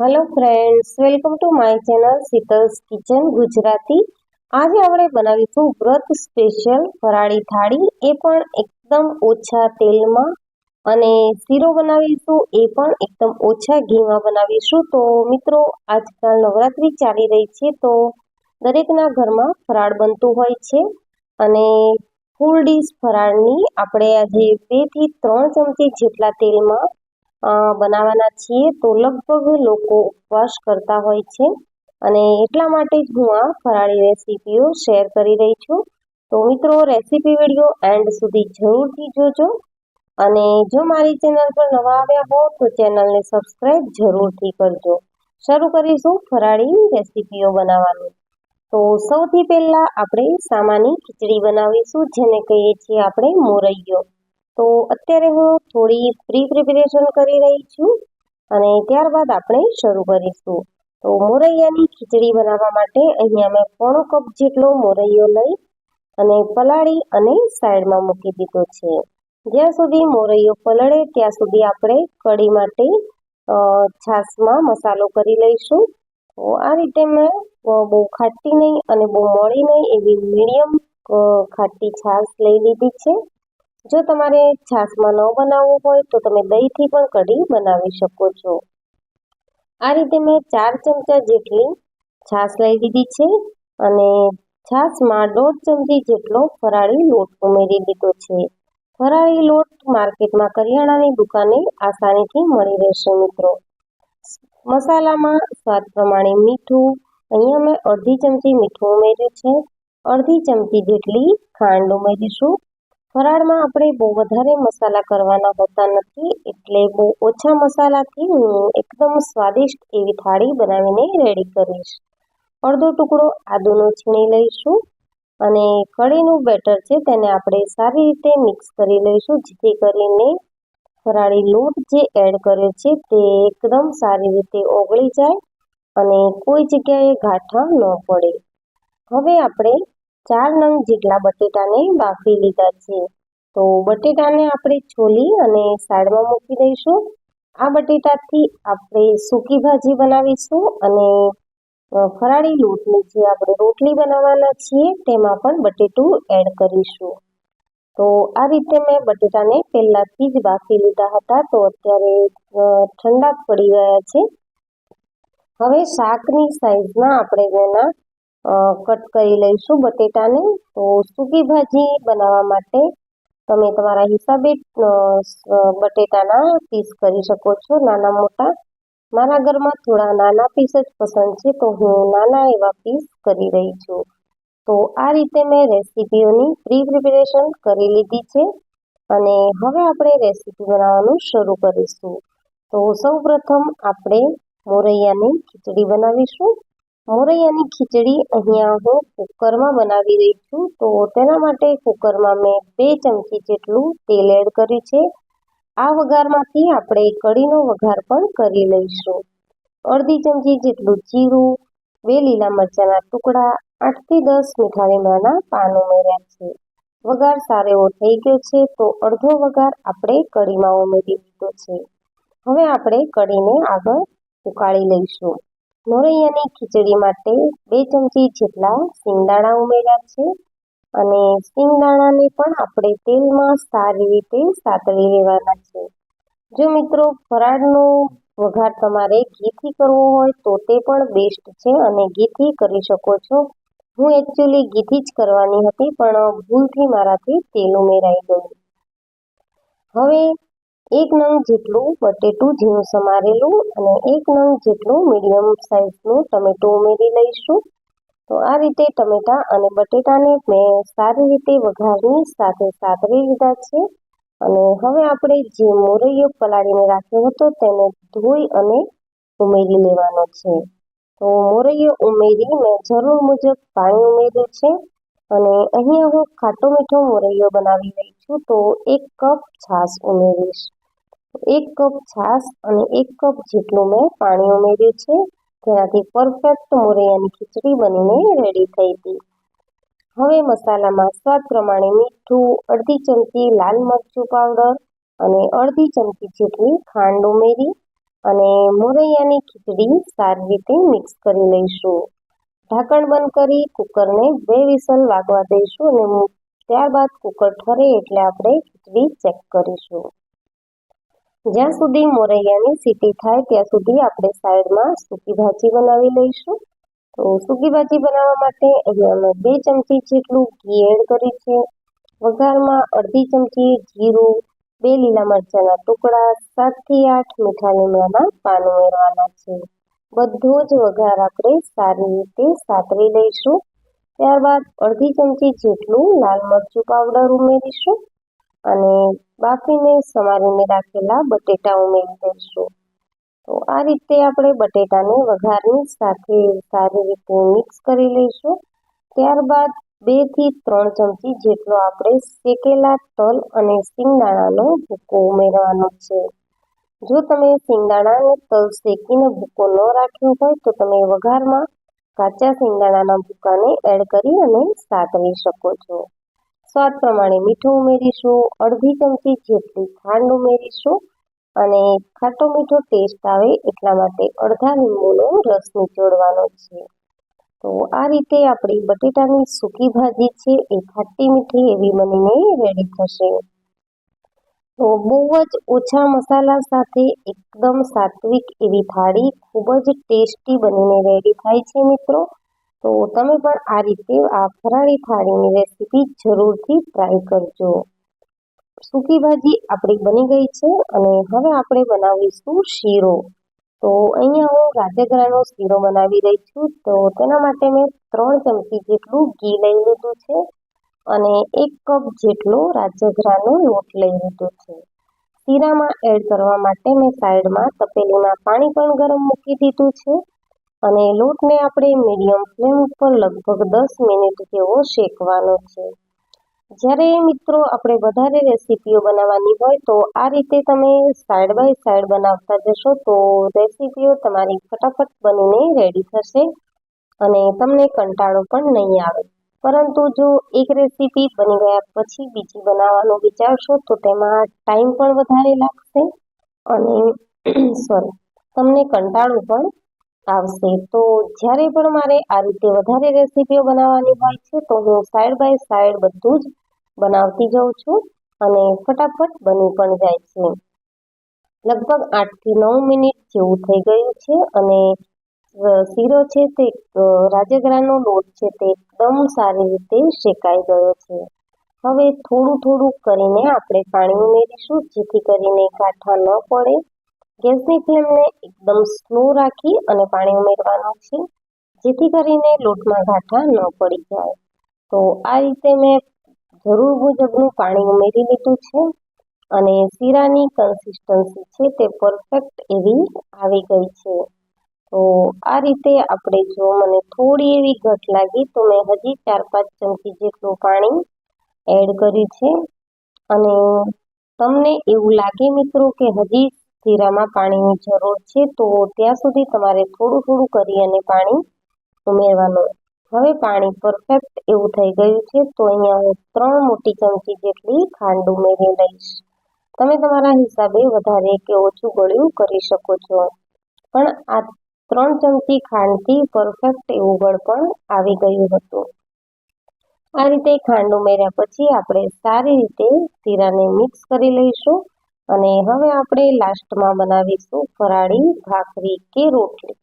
Hello friends welcome to my channel Sheetal's kitchen Gujarati આજે આપણે બનાવીશું વ્રત સ્પેશિયલ ફરાળી થાળી. એ પણ એકદમ ઓછા તેલમાં અને શીરો બનાવીશું. એ પણ એકદમ ઓછા ઘીમાં બનાવીશું. તો મિત્રો, આજકાલ નવરાત્રિ ચાલી રહી છે, તો દરેકના ઘરમાં ફરાળ બનતું હોય છે. અને ફૂલ ડીશ ફરાળની આપણે આજે બેથી ત્રણ ચમચી જેટલા તેલમાં બનાવવાના છીએ તો લગભગ લોકો ઉપવાસ કરતા હોય છે. અને એટલા માટે જ હું આ ફરાળી રેસીપીઓ શેર કરી રહી છું. તો મિત્રો, રેસીપી વીડિયો એન્ડ સુધી જરૂરથી જોજો. અને જો મારી ચેનલ પર નવા આવ્યા હો, તો ચેનલને સબસ્ક્રાઈબ જરૂરથી કરજો. શરૂ કરીશું ફરાળી રેસીપીઓ બનાવવાનું. તો સૌથી પહેલાં આપણે સામાની ખીચડી બનાવીશું, જેને કહીએ છીએ આપણે મોરૈયો. તો અત્યારે હું થોડી પ્રી પ્રિપેરેશન કરી રહી છું અને ત્યારબાદ આપણે શરૂ કરીશું. તો મોરૈયાની ખીચડી બનાવવા માટે અહીંયા મેં પોણો કપ જેટલો મોરૈયો લઈ અને પલાળી અને સાઈડમાં મૂકી દીધો છે. જ્યાં સુધી મોરૈયો પલળે ત્યાં સુધી આપણે કઢી માટે છાશમાં મસાલો કરી લઈશું. તો આ રીતે મેં બહુ ખાટી નહીં અને બહુ મોડી નહીં એવી મીડિયમ ખાટી છાશ લઈ લીધી છે. જો તમારે છાશમાં ન બનાવવું હોય તો તમે દહીંથી પણ કઢી બનાવી શકો છો. આ રીતે મેં ચાર ચમચા જેટલી છાશ લઈ લીધી છે અને છાશમાં દોઢ ચમચી જેટલો ફરાળી લોટ ઉમેરી લીધો છે. ફરાળી લોટ માર્કેટમાં કરિયાણાની દુકાને આસાનીથી મળી રહેશે મિત્રો. મસાલામાં સ્વાદ પ્રમાણે મીઠું, અહીંયા મેં અડધી ચમચી મીઠું ઉમેર્યું છે. અડધી ચમચી જેટલી ખાંડ ઉમેરીશું. ફરાળમાં આપણે બહુ વધારે મસાલા કરવાના હોતા નથી, એટલે બહુ ઓછા મસાલાથી હું એકદમ સ્વાદિષ્ટ એવી થાળી બનાવીને રેડી કરીશ. અડધો ટુકડો આદુનો છીણી લઈશું અને કઢીનું બેટર છે તેને આપણે સારી રીતે મિક્સ કરી લઈશું, જેથી કરીને ફરાળી લોટ જે એડ કર્યો છે તે એકદમ સારી રીતે ઓગળી જાય અને કોઈ જગ્યાએ ગાંઠા ન પડે. હવે આપણે ચાર નંગ જેટલા બટેટાને બાફી લીધા છે. તો બટેટાને આપણે છોલી અને સાઈડમાં મૂકી દઈશું. આ બટેટાથી આપણે સૂકી ભાજી બનાવીશું અને ફરાળી લોટની જે આપણે રોટલી બનાવવાના છીએ તેમાં પણ બટેટું એડ કરીશું. તો આ રીતે મેં બટેટાને પહેલાંથી જ બાફી લીધા હતા. તો અત્યારે ઠંડા પડી ગયા છે. હવે શાકની સાઈઝમાં આપણે તેના કટ કરી લઈશું બટેટાને. તો સૂકી ભાજી બનાવવા માટે તમે તમારા હિસાબે બટેટાના પીસ કરી શકો છો, નાના મોટા. મારા ઘરમાં થોડા નાના પીસ જ પસંદ છે, તો હું નાના એવા પીસ કરી રહી છું. તો આ રીતે મેં રેસીપીઓની પ્રી પ્રિપેરેશન કરી લીધી છે. અને હવે આપણે રેસીપી બનાવવાનું શરૂ કરીશું. તો સૌ પ્રથમ આપણે મોરૈયાની ખીચડી બનાવીશું. મોરૈયાની ખીચડી અહીંયા હું કુકરમાં બનાવી રહી છું. તો તેના માટે કુકરમાં મેં બે ચમચી જેટલું તેલ એડ કર્યું છે. આ વઘારમાંથી આપણે કઢીનો વઘાર પણ કરી લઈશું. અડધી ચમચી જેટલું જીરું, બે લીલા મરચાંના ટુકડા, આઠથી દસ મીઠા લીમડાના પાન ઉમેર્યા છે. વઘાર સારો એવો થઈ ગયો છે તો અડધો વઘાર આપણે કઢીમાં ઉમેરી દીધો છે. હવે આપણે કઢીને આગળ ઉકાળી લઈશું. મોરૈયાની ખીચડી માટે બે ચમચી જેટલા સિંગદાણા ઉમેર્યા છે અને સિંગદાણાને પણ આપણે તેલમાં સારી રીતે સાતળી લેવાના છે. જો મિત્રો ફરાળનો વઘાર તમારે ઘીથી કરવો હોય તો તે પણ બેસ્ટ છે અને ઘીથી કરી શકો છો. હું એકચ્યુઅલી ઘીથી જ કરવાની હતી પણ ભૂલથી મારાથી તેલ ઉમેરાઈ ગયું. હવે એક નંગ જેટલું બટેટું ઝીણું સમારેલું અને એક નંગ જેટલું મીડિયમ સાઇઝનું ટમેટું ઉમેરી લઈશું. તો આ રીતે ટમેટા અને બટેટાને મેં સારી રીતે વઘારની સાથે સાતરી લીધા છે. અને હવે આપણે જે મોરૈયો પલાળીને રાખ્યો હતો તેને ધોઈ અને ઉમેરી લેવાનો છે. તો મોરૈયો ઉમેરી મેં જરૂર મુજબ પાણી ઉમેર્યું છે. અને અહીંયા હું ખાટો મીઠો મોરૈયો બનાવી રહી છું. તો એક કપ છાશ ઉમેરીશ. એક કપ છાશ અને એક કપ જેટલું મેં પાણી ઉમેર્યું છે. જેનાથી પરફેક્ટ મોરૈયાની ખીચડી બનીને રેડી થઈ હતી હવે મસાલામાં સ્વાદ પ્રમાણે મીઠું, અડધી ચમચી લાલ મરચું પાવડર અને અડધી ચમચી જેટલી ખાંડ ઉમેરી અને મોરૈયાની ખીચડી સારી રીતે મિક્સ કરી લઈશું. ઢાંકણ બંધ કરી કુકરને બે વિસલ વાગવા દઈશું અને ત્યારબાદ કુકર ઠરે એટલે આપણે ખીચડી ચેક કરીશું. જ્યાં સુધી મોરૈયાની સીટી થાય ત્યાં સુધી આપણે સાઈડમાં સૂકી ભાજી બનાવી લઈશું. તો સૂકી ભાજી બનાવવા માટે અહીંયા મેં બે ચમચી જેટલું ઘી એડ કરી છે. વઘારમાં અડધી ચમચી જીરું, બે લીલા મરચાંના ટુકડા, સાતથી આઠ મીઠા લીમડાના પાન ઉમેરવાના છે. બધો જ વઘાર આપણે સારી રીતે સાતરી લઈશું. ત્યારબાદ અડધી ચમચી જેટલું લાલ મરચું પાવડર ઉમેરીશું. અને બાફીને સમારીને રાખેલા બટેટા ઉમેરી દઈશું. તો આ રીતે આપણે બટેટાને વઘારની સાથે સારી રીતે મિક્સ કરી લઈશું. ત્યારબાદ બેથી ત્રણ ચમચી જેટલો આપણે શેકેલા તલ અને સિંગદાણાનો ભૂકો ઉમેરવાનો છે. જો તમે સિંગદાણા અને તલ શેકીને ભૂકો ન રાખ્યો હોય તો તમે વઘારમાં કાચા સિંગદાણાના ભૂકાને એડ કરી અને સાતવી શકો છો. સ્વાદ પ્રમાણે મીઠું ઉમેરીશું, અડધી ચમચી જેટલી ખાંડ ઉમેરીશું અને ખાટો મીઠો ટેસ્ટ આવે એટલા માટે અડધા લીંબુનો રસ નીચોડવાનો છે. તો આ રીતે આપણી બટેટાની સૂકી ભાજી છે, એ ખાટી મીઠી એવી બનીને રેડી થશે. તો બહુ જ ઓછા મસાલા સાથે એકદમ સાત્વિક એવી થાળી ખૂબ જ ટેસ્ટી બનીને રેડી થાય છે મિત્રો. તો તમે પણ આ રીતે આ ફરાળી થાળીની રેસીપી જરૂરથી ટ્રાય કરજો. સૂકી ભાજી આપણી બની ગઈ છે અને હવે આપણે બનાવીશું શીરો. તો અહીંયા હું રાજગરાનો શીરો બનાવી રહી છું. તો તેના માટે મેં ત્રણ ચમચી જેટલું ઘી લઈ લીધું છે અને એક કપ જેટલો રાજગરાનો લોટ લઈ લીધો છે. શીરામાં એડ કરવા માટે મેં સાઈડમાં તપેલીમાં પાણી પણ ગરમ મૂકી દીધું છે. અને લોટને આપણે મીડિયમ ફ્લેમ ઉપર લગભગ દસ મિનિટ જેવો શેકવાનો છે. જ્યારે મિત્રો આપણે વધારે રેસીપીઓ બનાવવાની હોય તો આ રીતે તમે સાઈડ બાય સાઈડ બનાવતા જશો તો રેસીપીઓ તમારી ફટાફટ બનીને રેડી થશે અને તમને કંટાળો પણ નહીં આવે. પરંતુ જો એક રેસીપી બની ગયા પછી બીજી બનાવવાનું વિચારશો તો તેમાં ટાઈમ પણ વધારે લાગશે અને સોરી તમને કંટાળો પણ આવશે. તો જ્યારે પણ મારે આ રીતે વધારે રેસીપીઓ બનાવવાની હોય છે, તો હું સાઈડ બાય સાઈડ બધું જ બનાવતી જાઉં છું અને ફટાફટ બની પણ જાય છે. લગભગ આઠથી નવ મિનિટ જેવું થઈ ગયું છે અને શીરો છે તે રાજગરાનો લોટ છે તે એકદમ સારી રીતે શેકાઈ ગયો છે. હવે થોડું થોડું કરીને આપણે પાણી ઉમેરીશું, જેથી કરીને કાંઠા ન પડે. ગેસની ફ્લેમને એકદમ સ્લો રાખી અને પાણી ઉમેરવાનું છે, જેથી કરીને લોટમાં ગાંઠા ન પડી જાય. તો આ રીતે મેં જરૂર મુજબનું પાણી ઉમેરી લીધું છે અને શીરાની કન્સિસ્ટન્સી છે તે પરફેક્ટ એવી આવી ગઈ છે. તો આ રીતે આપણે જો મને થોડી એવી ઘટ લાગી તો મેં હજી ચાર પાંચ ચમચી જેટલું પાણી એડ કર્યું છે. અને તમને એવું લાગે મિત્રો કે હજી શીરામાં પાણીની જરૂર છે, તો ત્યાં સુધી તમારે થોડું થોડું કરી અને પાણી ઉમેરવાનું. હવે પાણી પરફેક્ટ એવું થઈ ગયું છે, તો અહીંયા હું ત્રણ મોટી ચમચી જેટલી ખાંડ ઉમેરી લઈશ. તમે તમારા હિસાબે વધારે કે ઓછું ગળ્યું કરી શકો છો. પણ આ ત્રણ ચમચી ખાંડથી પરફેક્ટ એવું ગળ પણ આવી ગયું હતું. આ રીતે ખાંડ ઉમેર્યા પછી આપણે સારી રીતે શીરાને મિક્સ કરી લઈશું. અને હવે આપણે લાસ્ટમાં બનાવીશું ફરાળી, ભાખરી કે રોટલી.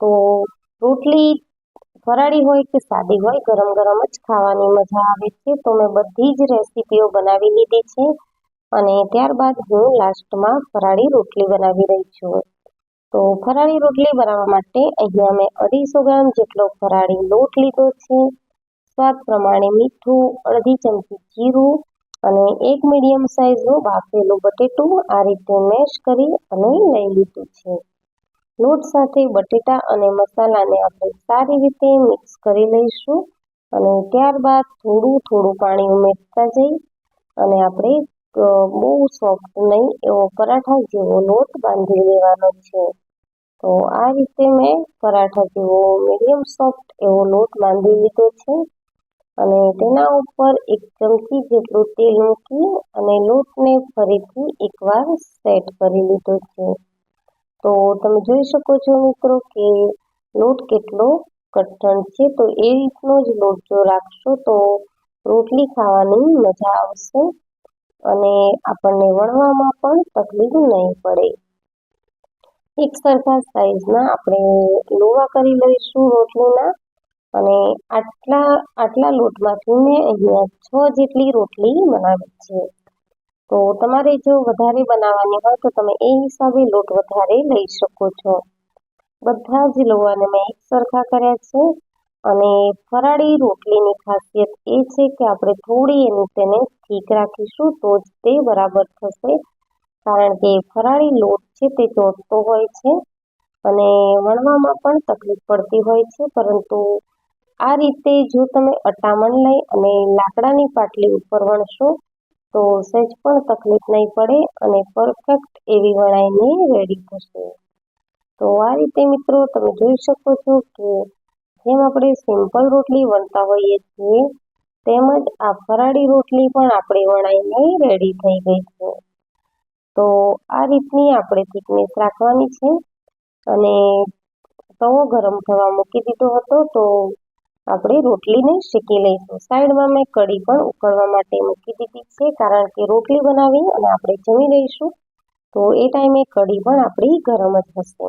તો રોટલી ફરાળી હોય કે સાદી હોય, ગરમ ગરમ જ ખાવાની મજા આવે છે. તો મેં બધી જ રેસીપીઓ બનાવી લીધી છે. અને ત્યારબાદ હું લાસ્ટમાં ફરાળી રોટલી બનાવી રહી છું. તો ફરાળી રોટલી બનાવવા માટે અહીંયા મેં અઢીસો ગ્રામ જેટલો ફરાળી લોટ લીધો છે. સ્વાદ પ્રમાણે મીઠું, અડધી ચમચી જીરું અને એક મીડિયમ સાઇઝનું બાફેલું બટેટું આ રીતે મેશ કરી અને લઈ લીધું છે. લોટ સાથે બટેટા અને મસાલાને આપણે સારી રીતે મિક્સ કરી લઈશું અને ત્યારબાદ થોડું થોડું પાણી ઉમેરતા જઈ અને આપણે બહુ સોફ્ટ નહીં એવો પરાઠા જેવો લોટ બાંધી લેવાનો છે. તો આ રીતે મેં પરાઠા જેવો મીડિયમ સોફ્ટ એવો લોટ બાંધી લીધો છે. અને તેના ઉપર એક ચમચી જેટલું તેલ મૂકી અને લોટને ફરીથી એકવાર સેટ કરી લીધો છે. તો તમે જોઈ શકો છો મિત્રો કે લોટ કેટલો કઠણ છે. તો એ રીતનો જ લોટ જો રાખશો તો રોટલી ખાવાની મજા આવશે અને આપણને વણવામાં પણ તકલીફ નહીં પડે. એક સરખા સાઈઝના આપણે લોવા કરી લઈશું રોટલીના. અને આટલા આટલા લોટમાંથી મેં અહીંયા છ જેટલી રોટલી બનાવી છે. તો તમારે જો વધારે બનાવવાની હોય તો તમે એ હિસાબે લોટ વધારે લઈ શકો છો. બધા જ લોવાને મેં એક સરખા કર્યા છે અને ફરાળી રોટલીની ખાસિયત એ છે કે આપણે થોડી એની તેને ઠીક રાખીશું તો જ તે બરાબર થશે. કારણ કે ફરાળી લોટ છે તે ચોટતો હોય છે અને વણવામાં પણ તકલીફ પડતી હોય છે, પરંતુ આ રીતે જો તમે અટામણ લઈ અને લાકડાની પાટલી ઉપર વણશો, તો સહેજ પણ તકલીફ નહીં પડે અને પરફેક્ટ એવી વણાઈને રેડી થશે. તો આ રીતે મિત્રો તમે જોઈ શકો છો કે જેમ આપણે સિમ્પલ રોટલી વણતા હોઈએ છીએ તેમજ આ ફરાળી રોટલી પણ આપણે વણાઈને રેડી થઈ ગઈ છે. તો આ રીતની આપણે થિકનેસ રાખવાની છે અને તવો ગરમ થવા મૂકી દીધો હતો, તો આપણે રોટલીને શેકી લઈશું. સાઈડમાં મેં કઢી પણ ઉકળવા માટે મૂકી દીધી છે, કારણ કે રોટલી બનાવી અને આપણે જમી લઈશું, તો એ ટાઈમે કઢી પણ આપણી ગરમ જ હશે.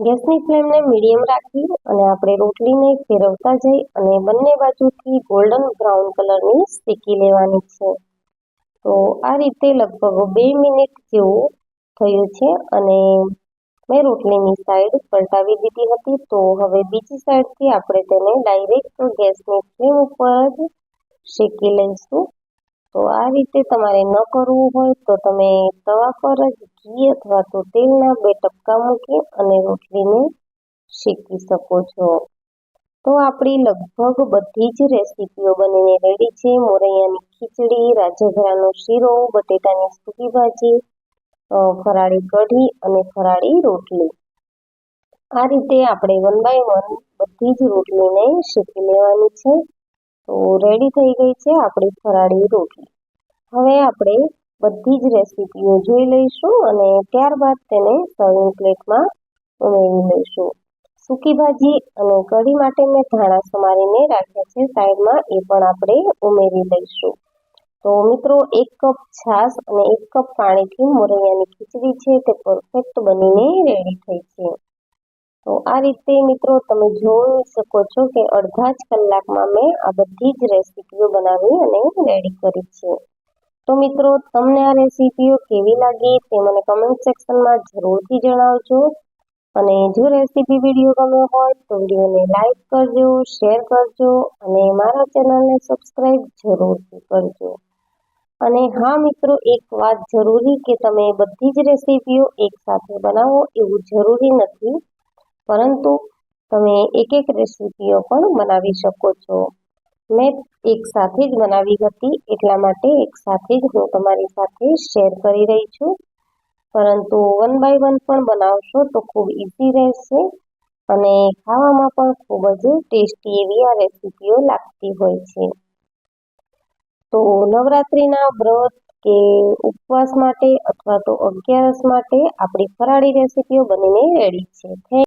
ગેસની ફ્લેમને મીડિયમ રાખી અને આપણે રોટલીને ફેરવતા જઈ અને બંને બાજુથી ગોલ્ડન બ્રાઉન કલરની શેકી લેવાની છે. તો આ રીતે લગભગ બે મિનિટ જેવું થયું છે અને મેં રોટલીની સાઈડ પલટાવી દીધી હતી. તો હવે બીજી સાઈડથી આપણે તેને ડાયરેક્ટ ગેસની ફ્લેમ ઉપર જ શેકી લઈશું. તો આ રીતે તમારે ન કરવું હોય તો તમે તવા પર જ ઘી અથવા તો તેલના બે ટપકા મૂકી અને રોટલીને શેકી શકો છો. તો આપણી લગભગ બધી જ રેસીપીઓ બનીને રેડી છે. મોરૈયાની ખીચડી, રાજગરાનો શીરો, બટેટાની સૂકી ભાજી ફરાળી કઢી અને ફરાળી રોટલી. આ રીતે આપણે વન બાય વન બધી જ રોટલીને શેકી લેવાની છે. તો રેડી થઈ ગઈ છે આપણી ફરાળી રોટલી. હવે આપણે બધી જ રેસીપીઓ જોઈ લઈશું અને ત્યારબાદ તેને સર્વિંગ પ્લેટમાં ઉમેરી લઈશું. સૂકી ભાજી અને કઢી માટે મેં ધાણા સમારીને રાખ્યા છે. સાઈડમાં એ પણ આપણે ઉમેરી લઈશું. તો મિત્રો, એક કપ છાશ અને એક કપ પાણીથી મોરૈયાની ખીચડી છે તે પરફેક્ટ બનીને રેડી થઈ છે. તો આ રીતે મિત્રો, તમે જોઈ શકો છો કે અડધા જ કલાકમાં મેં આ બધી જ રેસીપીઓ બનાવી અને રેડી કરી છે. તો મિત્રો, તમને આ રેસીપીઓ કેવી લાગી તે મને કમેન્ટ સેક્શનમાં જરૂરથી જણાવજો. અને જો રેસીપી વીડિયો ગમ્યો હોય તો વિડીયોને લાઈક કરજો શેર કરજો અને મારા ચેનલને સબસ્ક્રાઈબ જરૂરથી કરજો. અને હા મિત્રો, એક વાત જરૂરી કે તમે બધી જ રેસીપીઓ એકસાથે બનાવો એવું જરૂરી નથી. પરંતુ તમે એક એક રેસીપીઓ પણ બનાવી શકો છો. મેં એક સાથે જ બનાવી હતી, એટલા માટે એક સાથે જ હું તમારી સાથે શેર કરી રહી છું. પરંતુ વન બાય વન પણ બનાવશો તો ખૂબ ઇઝી રહેશે અને ખાવામાં પણ ખૂબ જ ટેસ્ટી એવી આ રેસીપીઓ લાગતી હોય છે. તો નવરાત્રિના વ્રત કે ઉપવાસ માટે અથવા તો અગિયારસ માટે આપણી ફરાળી રેસીપીઓ બનીને રેડી છે.